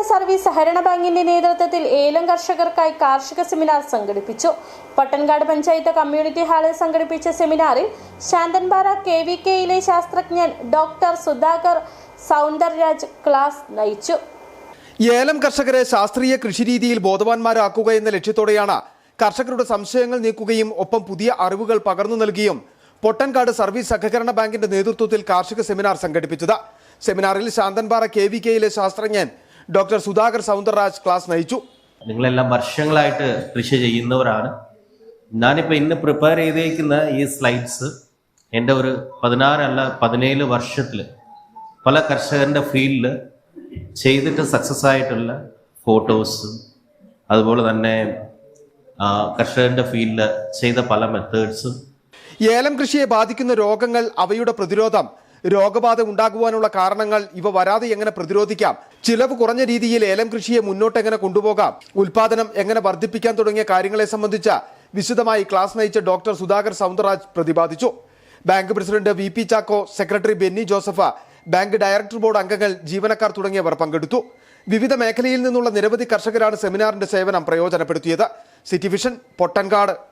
Pottankad service സഹകരണ ബാങ്കിന്റെ നേതൃത്വത്തിൽ ഏലം കർഷകർക്കായി കാർഷിക സെമിനാർ സംഘടിപ്പിച്ചു. പട്ടൻകാട് പഞ്ചായത്ത് കമ്മ്യൂണിറ്റി ഹാളിൽ സംഘടിപ്പിച്ച സെമിനാറിൽ ശാന്തൻപാറ കെ വി കെയിലെ ശാസ്ത്രജ്ഞൻ ഡോക്ടർ സുധാകർ സൗന്ദർരാജ് ക്ലാസ് നയിച്ചു. ഏലം കർഷകരെ ശാസ്ത്രീയ കൃഷിരീതിയിൽ ബോധവാന്മാരാക്കുക എന്ന ലക്ഷ്യത്തോടെയാണ് കർഷകരുടെ സംശയങ്ങൾ നീക്കുകയും ഒപ്പം പുതിയ അറിവുകൾ പകർന്നു നൽകിയും പൊട്ടൻകാട് സർവീസ് സഹകരണ ബാങ്കിന്റെ നേതൃത്വത്തിൽ കാർഷിക സെമിനാർ സംഘടിപ്പിച്ചത്. സെമിനാറിൽ ശാന്തൻപാറ കെ വി കെയിലെ ശാസ്ത്രജ്ഞൻ ഡോക്ടർ സുധാകർ സൗന്ദർരാജ് ക്ലാസ് നയിച്ചു. നിങ്ങളെല്ലാം വർഷങ്ങളായിട്ട് കൃഷി ചെയ്യുന്നവരാണ്. ഞാനിപ്പോൾ ഇന്ന് പ്രിപ്പയർ ചെയ്തേക്കുന്ന ഈ സ്ലൈഡ്സ് എന്റെ ഒരു പതിനാറല്ല പതിനേഴ് വർഷത്തിൽ പല കർഷകരുടെ ഫീൽഡിൽ ചെയ്തിട്ട് സക്സസ് ആയിട്ടുള്ള ഫോട്ടോസ് അതുപോലെ തന്നെ കർഷകരുടെ ഫീൽഡിൽ ചെയ്ത പല മെത്തേഡ്സും ഏലം കൃഷിയെ ബാധിക്കുന്ന രോഗങ്ങൾ അവയുടെ പ്രതിരോധം. രോഗബാധ ഉണ്ടാകുവാനുള്ള കാരണങ്ങൾ ഇവ വരാതെ എങ്ങനെ പ്രതിരോധിക്കാം? ചിലവ് കുറഞ്ഞ രീതിയിൽ ഏലം കൃഷിയെ മുന്നോട്ട് എങ്ങനെ കൊണ്ടുപോകാം? ഉൽപാദനം എങ്ങനെ വർദ്ധിപ്പിക്കാൻ തുടങ്ങിയ കാര്യങ്ങളെ സംബന്ധിച്ച വിശദമായി ക്ലാസ് നയിച്ച doctor Sudhakar Soundarraj പ്രതിപാദിച്ചു. Bank president V P Chacko secretary Benny Joseph bank director board അംഗങ്ങൾ ജീവനക്കാർ തുടങ്ങിയവർ പങ്കെടുത്തു. വിവിധ മേഖലയിൽ നിന്നുള്ള നിരവധി കർഷകരാണ് സെമിനാറിന്റെ സേവനം പ്രയോജനപ്പെടുത്തിയത്. City vision Pottankad